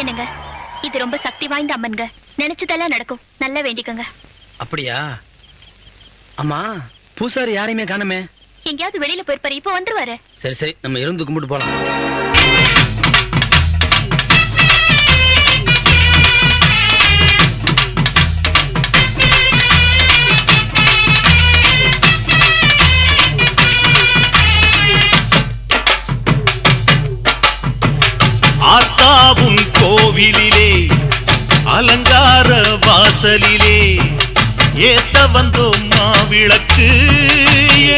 என்னங்க? இது ரொம்ப சக்தி வாய்ந்த அம்மன்ங்க. நினைச்சதெல்லாம் நடக்கும். நல்லா வேண்டிக்கோங்க. அப்படியா? அம்மா பூசாரி யாரையுமே காணமே? எங்கேயாவது வெளியில போயிருப்பாரு. இப்போ வந்துருவாரு. சரி சரி. நம்ம இருந்து கும்பிட்டு போலாம். ஆத்தாவும் கோவிலிலே அலங்கார வாசலிலே ஏத்த வந்தோம் மாவிளக்கு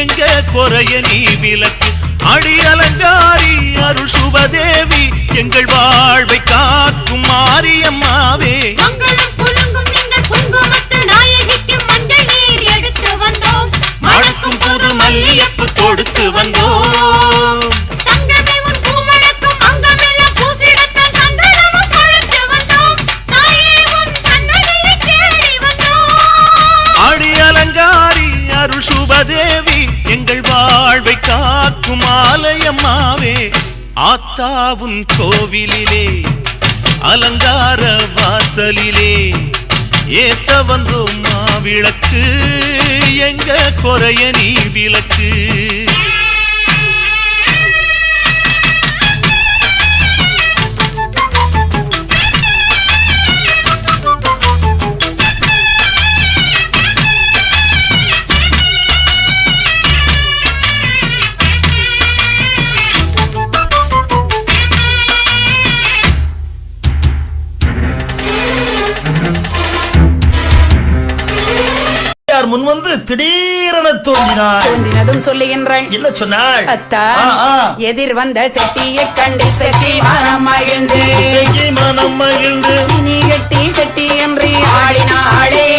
எங்க குறைய நீ விளக்கு. அடி அலங்காரி அருள் சுபதேவி எங்கள் வாழ்வை காக்கும் மாரியம்மாவே. எங்கள் வாழ்வை காக்கும் ஆலயம்மாவே ஆத்தாவுன் கோவிலிலே அலங்கார வாசலிலே. ஏத்த வந்தோம் மாவிளக்கு எங்க குறைய நீ விளக்கு. யார் முன் வந்து திடீரென தோன்றினார். தோன்றினதும் சொல்லுகின்றேன். என்ன சொன்னாள்? அத்தா. எதிர் வந்த செட்டியை கண்டு செட்டி மனம் மகிழ்ந்து. இசைக்கு மனம் மகிழ்ந்து. நீ கட்டி கட்டி என்று ஆடினாளே.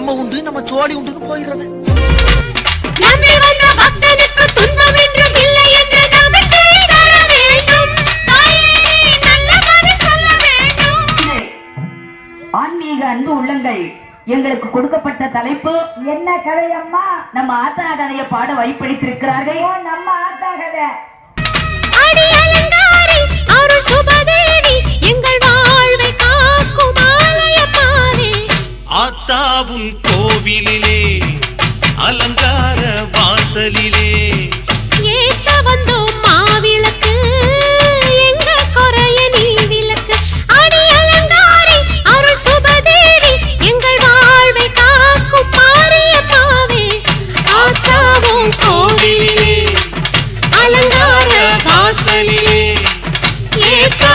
நம்ம உண்டு நம்ம சோடி உண்டுன்னு போயிடுறது. ஆன்மீக அன்பு உள்ளங்கள் எங்களுக்கு கொடுக்கப்பட்ட தலைப்பு என்ன கதை அம்மா? நம்ம ஆத்தா கதையை பாட வைப்பளித்திருக்கிறார்கள். நம்ம ஆத்தா கதை அடி அலங்காரி அருள் சுபதேவி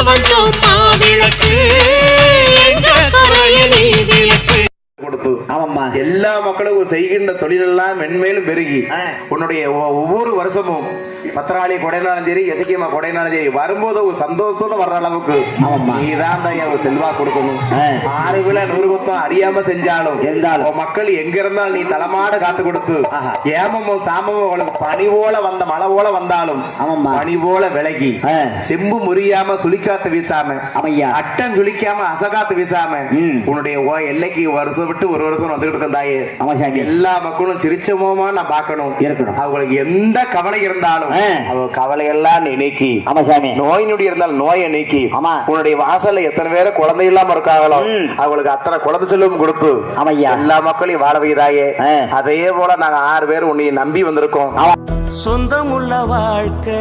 வந்தோம் மாவிளக்கு. எங்க குறைய நீ விளக்கு கொடுத்து எல்லா மக்களும் செய்கின்ற தொழிலெல்லாம் மென்மேலும் பெருகி. உன்னுடைய ஒவ்வொரு வருஷமும் பத்திராளி கொடைனாலும் சரி எசக்கியம்மா கொடைனாலும் சரி வரும்போது ஒரு சந்தோஷத்தோட வர்ற அளவுக்கு நீதான் ஒரு செல்வா கொடுக்கணும். ஆறு விழா நூறு குத்தம் அறியாம செஞ்சாலும் உன் மக்கள் எங்க இருந்தாலும் நீ தளமாட காத்து கொடுத்து ஏமமோ சாமமோ உனக்கு பனி போல வந்த மழை போல வந்தாலும் பனி போல விலகி செம்பு முறியாம சுழிக்காத்து வீசாம அட்டம் சுழிக்காம அசகாத்து வீசாம உன்னுடைய எல்லைக்கு வருஷம் விட்டு ஒரு வருஷம் வந்துகிட்டு இருக்கேன் தாயே ஆமா சாமி எல்லா மக்களும் சிரிச்ச முகமா நான் பார்க்கணும் இருக்கணும். அவங்களுக்கு எந்த கவலை இருந்தாலும். அவங்க கவலையெல்லாம் நீ நீக்கி ஆமா சாமி நோய் நொடி இருந்தால் நோயை நீக்கி ஆமா. உன்னுடைய வாசல்ல எத்தனை பேரை குழந்தை இல்லாம இருக்காங்களோ. அவங்களுக்கு அத்தனை குழந்தை செல்வம் கொடுத்து ஆமையா. எல்லா மக்களையும் வாழ வைதாயே. அதே போல நாங்க ஆறு பேர் உன்னை நம்பி வந்திருக்கோம் சொந்தமுள்ள வாழ்க்கை